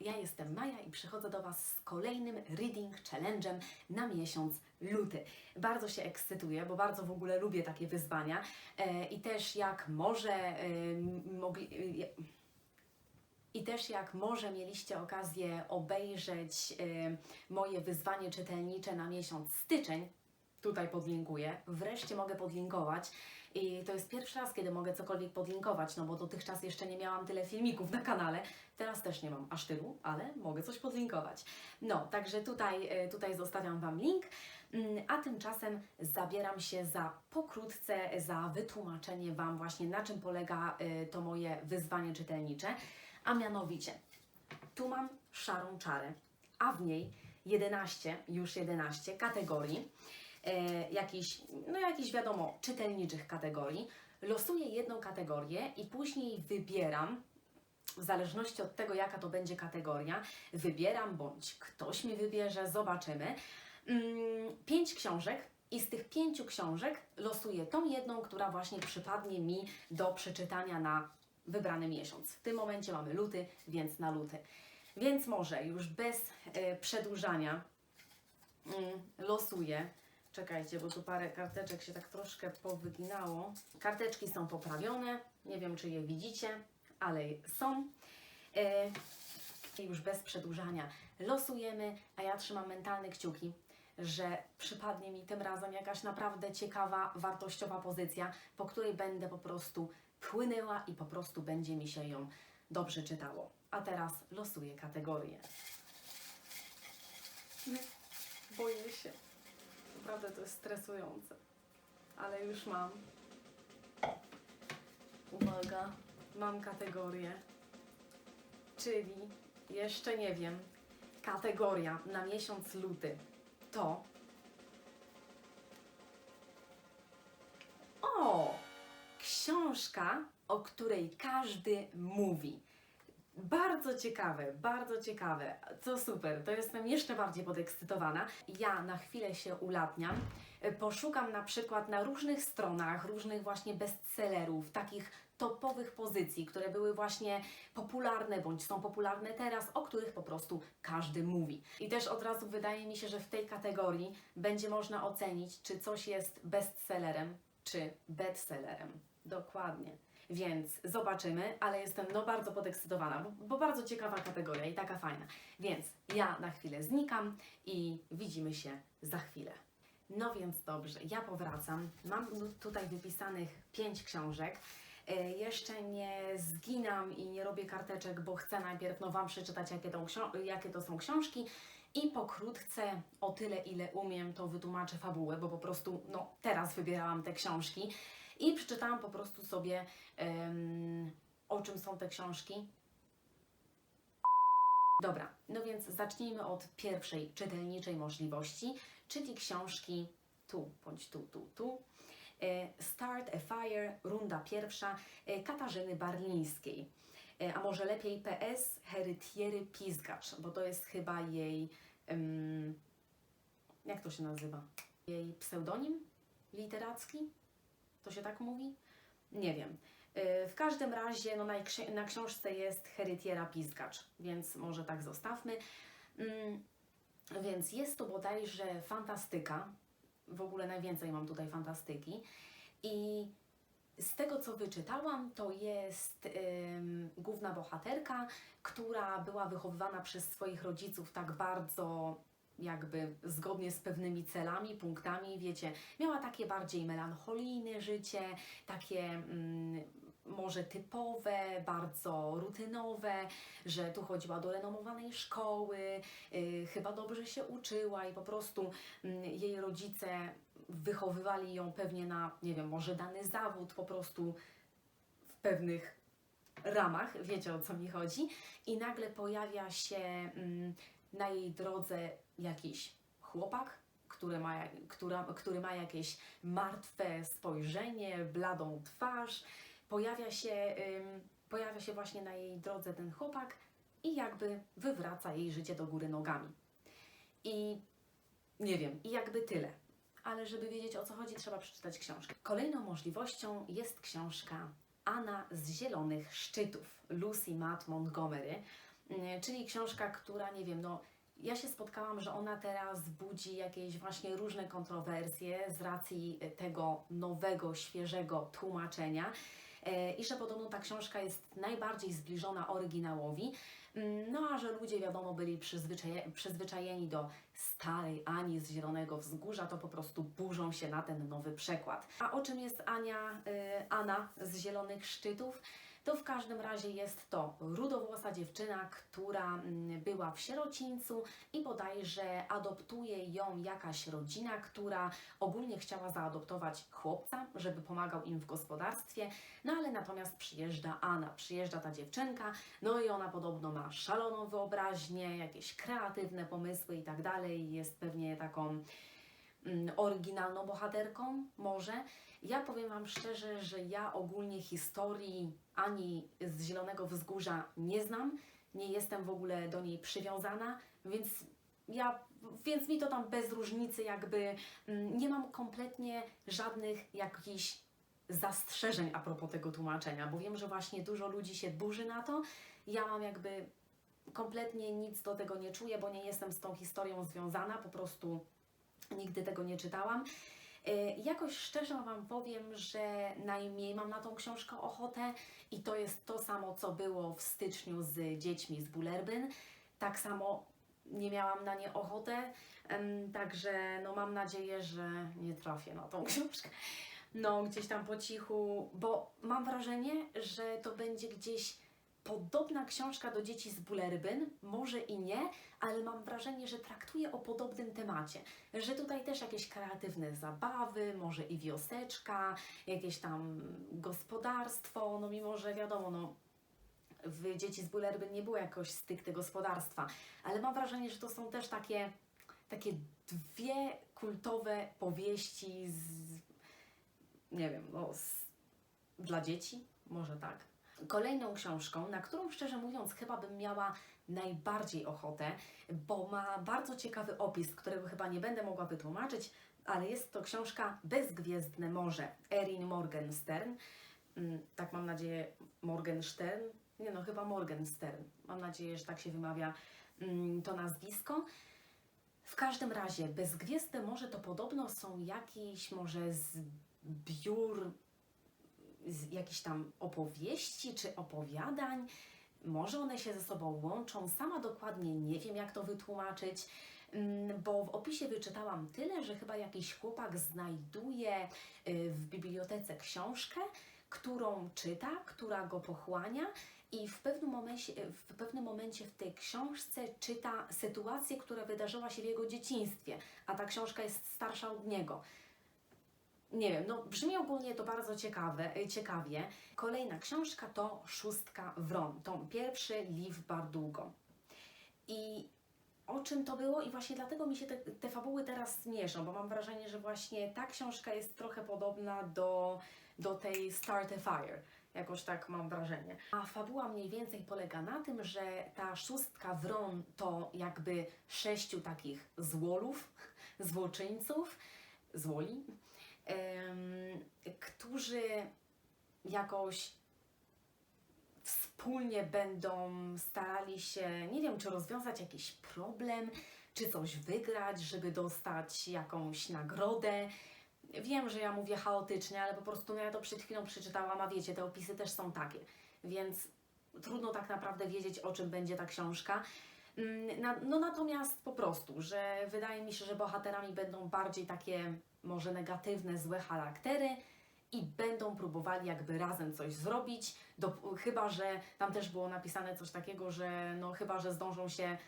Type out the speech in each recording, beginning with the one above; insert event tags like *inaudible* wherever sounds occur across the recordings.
Ja jestem Maja i przychodzę do Was z kolejnym Reading Challenge'em na miesiąc luty. Bardzo się ekscytuję, bo bardzo w ogóle lubię takie wyzwania. E, i też jak może e, mogli... E, i też jak może mieliście okazję obejrzeć e, moje wyzwanie czytelnicze na miesiąc styczeń, tutaj podlinkuję, wreszcie mogę podlinkować i to jest pierwszy raz, kiedy mogę cokolwiek podlinkować, no bo dotychczas jeszcze nie miałam tyle filmików na kanale, teraz też nie mam aż tylu, ale mogę coś podlinkować. No, także tutaj, e, tutaj zostawiam Wam link, Mm, a tymczasem zabieram się za pokrótce, za wytłumaczenie Wam właśnie na czym polega e, to moje wyzwanie czytelnicze, a mianowicie tu mam szarą czarę, a w niej 11, już 11 kategorii, jakichś, no jakichś wiadomo, czytelniczych kategorii. Losuję jedną kategorię i później wybieram, w zależności od tego, jaka to będzie kategoria, wybieram bądź ktoś mi wybierze, zobaczymy. Mm, pięć książek i z tych pięciu książek losuję tą jedną, która właśnie przypadnie mi do przeczytania na wybrany miesiąc. W tym momencie mamy luty, więc na luty. Więc może już bez e, przedłużania mm, losuję. Czekajcie, bo tu parę karteczek się tak troszkę powyginało. Karteczki są poprawione. Nie wiem, czy je widzicie, ale są. E, i już bez przedłużania losujemy, a ja trzymam mentalne kciuki, że przypadnie mi tym razem jakaś naprawdę ciekawa, wartościowa pozycja, po której będę po prostu płynęła i po prostu będzie mi się ją dobrze czytało. A teraz losuję kategorię. Boję się. Naprawdę to jest stresujące. Ale już mam. Uwaga, mam kategorię. Czyli jeszcze nie wiem. Kategoria na miesiąc luty to. O! Książka, o której każdy mówi. Bardzo ciekawe, bardzo ciekawe. Co super, to jestem jeszcze bardziej podekscytowana. Ja na chwilę się ulatniam. E, Poszukam na przykład na różnych stronach, różnych właśnie bestsellerów, takich topowych pozycji, które były właśnie popularne bądź są popularne teraz, o których po prostu każdy mówi. I też od razu wydaje mi się, że w tej kategorii będzie można ocenić, czy coś jest bestsellerem, czy bestsellerem. Dokładnie. Więc zobaczymy, ale jestem no bardzo podekscytowana, bo, bo bardzo ciekawa kategoria i taka fajna. Więc ja na chwilę znikam i widzimy się za chwilę. No więc dobrze, ja powracam. Mam tutaj wypisanych pięć książek. E, Jeszcze nie zginam i nie robię karteczek, bo chcę najpierw no, Wam przeczytać, jakie to, jakie to są książki i pokrótce, o tyle ile umiem, to wytłumaczę fabułę, bo po prostu no, teraz wybierałam te książki i przeczytałam po prostu sobie, em, o czym są te książki. Dobra, no więc zacznijmy od pierwszej czytelniczej możliwości, czyli książki tu, bądź tu, tu, tu. E, Start a Fire, runda pierwsza e, Katarzyny Barlińskiej. E, A może lepiej PS Herytiery Pizgacz, bo to jest chyba jej. em, jak to się nazywa? Jej pseudonim literacki? To się tak mówi? Nie wiem. E, W każdym razie no, na książce jest Herytiera Pizgacz, więc może tak zostawmy. Mm, Więc jest to bodajże fantastyka. W ogóle najwięcej mam tutaj fantastyki. I z tego, co wyczytałam, to jest ym, główna bohaterka, która była wychowywana przez swoich rodziców tak bardzo jakby zgodnie z pewnymi celami, punktami, wiecie, miała takie bardziej melancholijne życie, takie mm, może typowe, bardzo rutynowe, że tu chodziła do renomowanej szkoły, y, chyba dobrze się uczyła i po prostu mm, jej rodzice wychowywali ją pewnie na, nie wiem, może dany zawód, po prostu w pewnych ramach, wiecie o co mi chodzi, i nagle pojawia się mm, na jej drodze jakiś chłopak, który ma, która, który ma jakieś martwe spojrzenie, bladą twarz. Pojawia się, ym, pojawia się właśnie na jej drodze ten chłopak i jakby wywraca jej życie do góry nogami. I nie wiem, i jakby tyle. Ale żeby wiedzieć o co chodzi, trzeba przeczytać książkę. Kolejną możliwością jest książka Anna z Zielonych Szczytów Lucy Matt Montgomery. Mm, Czyli książka, która, nie wiem, no ja się spotkałam, że ona teraz budzi jakieś właśnie różne kontrowersje z racji e, tego nowego, świeżego tłumaczenia e, i że podobno ta książka jest najbardziej zbliżona oryginałowi. Mm, No a że ludzie, wiadomo, byli przyzwyczaje, przyzwyczajeni do starej Ani z Zielonego Wzgórza, to po prostu burzą się na ten nowy przekład. A o czym jest Ania, y, Anna z Zielonych Szczytów? To w każdym razie jest to rudowłosa dziewczyna, która mm, była w sierocińcu i bodajże adoptuje ją jakaś rodzina, która ogólnie chciała zaadoptować chłopca, żeby pomagał im w gospodarstwie, no ale natomiast przyjeżdża Anna, przyjeżdża ta dziewczynka, no i ona podobno ma szaloną wyobraźnię, jakieś kreatywne pomysły i tak dalej, jest pewnie taką oryginalną bohaterką, może. Ja powiem Wam szczerze, że ja ogólnie historii ani z Zielonego Wzgórza nie znam, nie jestem w ogóle do niej przywiązana, więc ja, więc mi to tam bez różnicy jakby mm, nie mam kompletnie żadnych jakichś zastrzeżeń a propos tego tłumaczenia, bo wiem, że właśnie dużo ludzi się burzy na to. Ja mam jakby kompletnie nic do tego nie czuję, bo nie jestem z tą historią związana, po prostu nigdy tego nie czytałam. E, Jakoś szczerze Wam powiem, że najmniej mam na tą książkę ochotę i to jest to samo, co było w styczniu z dziećmi z Bullerbyn. Tak samo nie miałam na nie ochotę, także no mam nadzieję, że nie trafię na tą *laughs* książkę. No, gdzieś tam po cichu, bo mam wrażenie, że to będzie gdzieś podobna książka do dzieci z Bullerbyn, może i nie, ale mam wrażenie, że traktuje o podobnym temacie, że tutaj też jakieś kreatywne zabawy, może i wioseczka, jakieś tam gospodarstwo, no mimo, że wiadomo, no w Dzieci z Bullerbyn nie było jakoś stricte gospodarstwa, ale mam wrażenie, że to są też takie, takie dwie kultowe powieści z, nie wiem, no, z, dla dzieci, może tak. Kolejną książką, na którą szczerze mówiąc chyba bym miała najbardziej ochotę, bo ma bardzo ciekawy opis, którego chyba nie będę mogła wytłumaczyć, ale jest to książka Bezgwiezdne Morze Erin Morgenstern. Mm, Tak mam nadzieję, Morgenstern? Nie no, chyba Morgenstern. Mam nadzieję, że tak się wymawia mm, to nazwisko. W każdym razie, Bezgwiezdne Morze to podobno są jakieś może zbiór z jakichś tam opowieści czy opowiadań. Może one się ze sobą łączą, sama dokładnie nie wiem, jak to wytłumaczyć, mm, bo w opisie wyczytałam tyle, że chyba jakiś chłopak znajduje y, w bibliotece książkę, którą czyta, która go pochłania. I w pewnym, momencie, w pewnym momencie w tej książce czyta sytuację, która wydarzyła się w jego dzieciństwie, a ta książka jest starsza od niego. Nie wiem, no brzmi ogólnie to bardzo ciekawe, y, ciekawie. Kolejna książka to Szóstka Wron, tom pierwszy Liv Bardugo. I o czym to było? I właśnie dlatego mi się te, te fabuły teraz mieszą, bo mam wrażenie, że właśnie ta książka jest trochę podobna do, do tej Start a Fire. Jakoś tak mam wrażenie. A fabuła mniej więcej polega na tym, że ta szóstka wron to jakby sześciu takich złolów, *laughs* złoczyńców, złoli, którzy jakoś wspólnie będą starali się, nie wiem, czy rozwiązać jakiś problem, czy coś wygrać, żeby dostać jakąś nagrodę. Wiem, że ja mówię chaotycznie, ale po prostu no ja to przed chwilą przeczytałam, a wiecie, te opisy też są takie, więc trudno tak naprawdę wiedzieć, o czym będzie ta książka. Mm, no natomiast po prostu, że wydaje mi się, że bohaterami będą bardziej takie może negatywne, złe charaktery i będą próbowali jakby razem coś zrobić, do, chyba, że tam też było napisane coś takiego, że no chyba, że zdążą się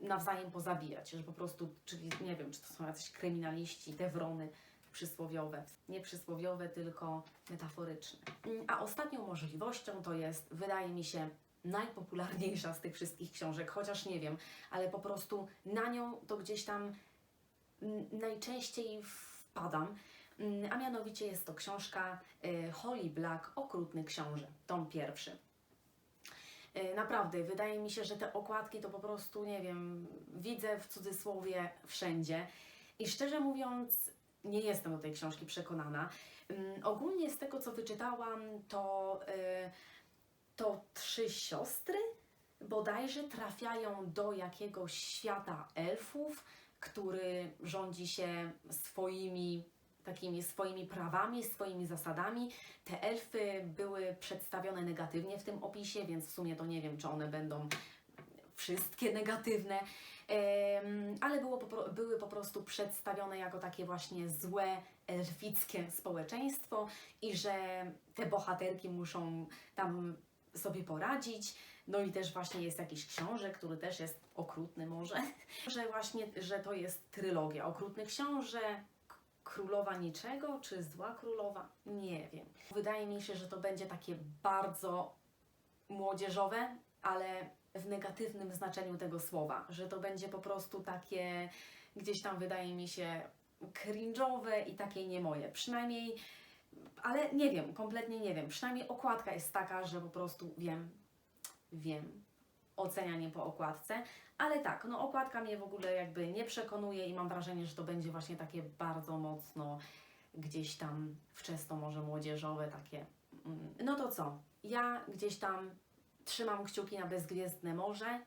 nawzajem pozabijać, że po prostu, czyli nie wiem, czy to są jacyś kryminaliści, te wrony przysłowiowe. Nie przysłowiowe, tylko metaforyczne. Mm, A ostatnią możliwością to jest, wydaje mi się, najpopularniejsza z tych wszystkich książek, chociaż nie wiem, ale po prostu na nią to gdzieś tam mm, najczęściej wpadam. Mm, A mianowicie jest to książka y, Holly Black, Okrutny Książę, tom pierwszy. Y, Naprawdę, wydaje mi się, że te okładki to po prostu, nie wiem, widzę w cudzysłowie wszędzie. I szczerze mówiąc, nie jestem do tej książki przekonana. Ym, Ogólnie z tego, co wyczytałam, to, y, to trzy siostry bodajże trafiają do jakiegoś świata elfów, który rządzi się swoimi takimi swoimi prawami, swoimi zasadami. Te elfy były przedstawione negatywnie w tym opisie, więc w sumie to nie wiem, czy one będą wszystkie negatywne, ale było były po prostu przedstawione jako takie właśnie złe, elfickie społeczeństwo i że te bohaterki muszą tam sobie poradzić. No i też właśnie jest jakiś książek, który też jest okrutny może, *laughs* że właśnie, że to jest trylogia Okrutny Książę, K- Królowa Niczego, czy Zła Królowa? Nie wiem. Wydaje mi się, że to będzie takie bardzo młodzieżowe, ale w negatywnym znaczeniu tego słowa, że to będzie po prostu takie gdzieś tam wydaje mi się cringe'owe i takie nie moje. Przynajmniej, ale nie wiem, kompletnie nie wiem. Przynajmniej okładka jest taka, że po prostu wiem, wiem, ocenianie po okładce, ale tak, no okładka mnie w ogóle jakby nie przekonuje i mam wrażenie, że to będzie właśnie takie bardzo mocno gdzieś tam wczesno może młodzieżowe takie. mm, No to co? Ja gdzieś tam trzymam kciuki na Bezgwiezdne Morze,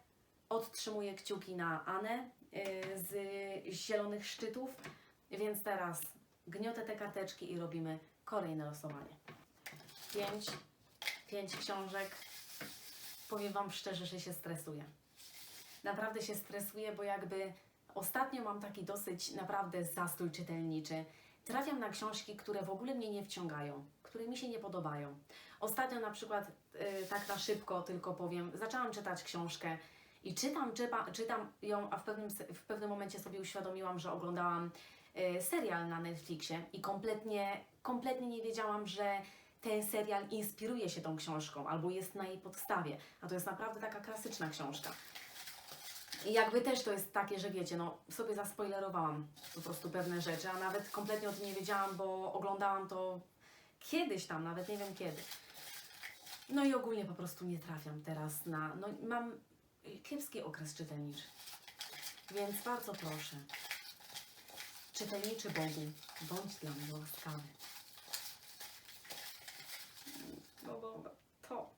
odtrzymuję kciuki na Anę yy, z Zielonych Szczytów, więc teraz gniotę te karteczki i robimy kolejne losowanie. Pięć, pięć książek. Powiem Wam szczerze, że się stresuję. Naprawdę się stresuję, bo jakby ostatnio mam taki dosyć naprawdę zastój czytelniczy. Trafiam na książki, które w ogóle mnie nie wciągają, które mi się nie podobają. Ostatnio na przykład, y, tak na szybko tylko powiem, zaczęłam czytać książkę i czytam, czytam, czytam ją, a w pewnym, w pewnym momencie sobie uświadomiłam, że oglądałam serial na Netflixie i kompletnie, kompletnie nie wiedziałam, że ten serial inspiruje się tą książką albo jest na jej podstawie, a to jest naprawdę taka klasyczna książka. I jakby też to jest takie, że wiecie, no sobie zaspoilerowałam po prostu pewne rzeczy, a nawet kompletnie o tym nie wiedziałam, bo oglądałam to kiedyś tam, nawet nie wiem kiedy. No i ogólnie po prostu nie trafiam teraz na. No mam kiepski okres czytelniczy. Więc bardzo proszę. Czytelniczy Bogu, bądź dla mnie łaskawy. No dobra, to.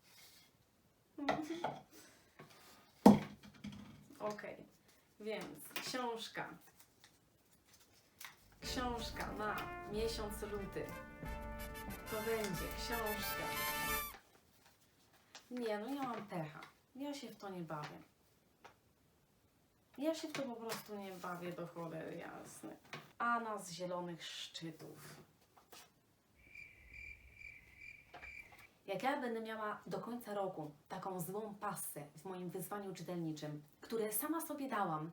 Okej, więc książka. Książka na miesiąc luty. To będzie książka. Nie, no ja mam pecha. Ja się w to nie bawię. Ja się w to po prostu nie bawię do cholery jasne. Ana z zielonych szczytów. Jak ja będę miała do końca roku taką złą passę w moim wyzwaniu czytelniczym, które sama sobie dałam,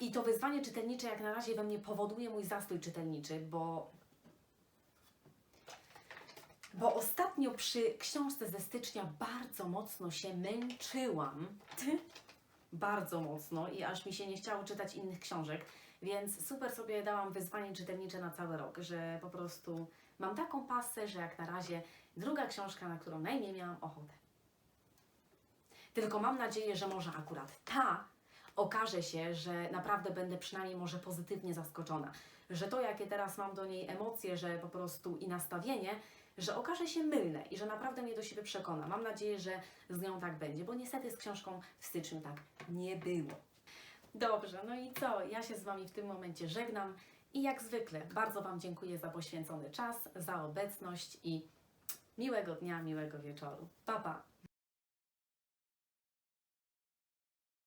i to wyzwanie czytelnicze jak na razie we mnie powoduje mój zastój czytelniczy, bo bo ostatnio przy książce ze stycznia bardzo mocno się męczyłam. bardzo mocno i aż mi się nie chciało czytać innych książek, więc super sobie dałam wyzwanie czytelnicze na cały rok, że po prostu mam taką pasę, że jak na razie druga książka, na którą najmniej miałam ochotę. Tylko mam nadzieję, że może akurat ta okaże się, że naprawdę będę przynajmniej może pozytywnie zaskoczona. Że to, jakie teraz mam do niej emocje, że po prostu i nastawienie, że okaże się mylne i że naprawdę mnie do siebie przekona. Mam nadzieję, że z nią tak będzie, bo niestety z książką w styczniu tak nie było. Dobrze, no i co? Ja się z Wami w tym momencie żegnam i jak zwykle bardzo Wam dziękuję za poświęcony czas, za obecność i miłego dnia, miłego wieczoru. Pa, pa!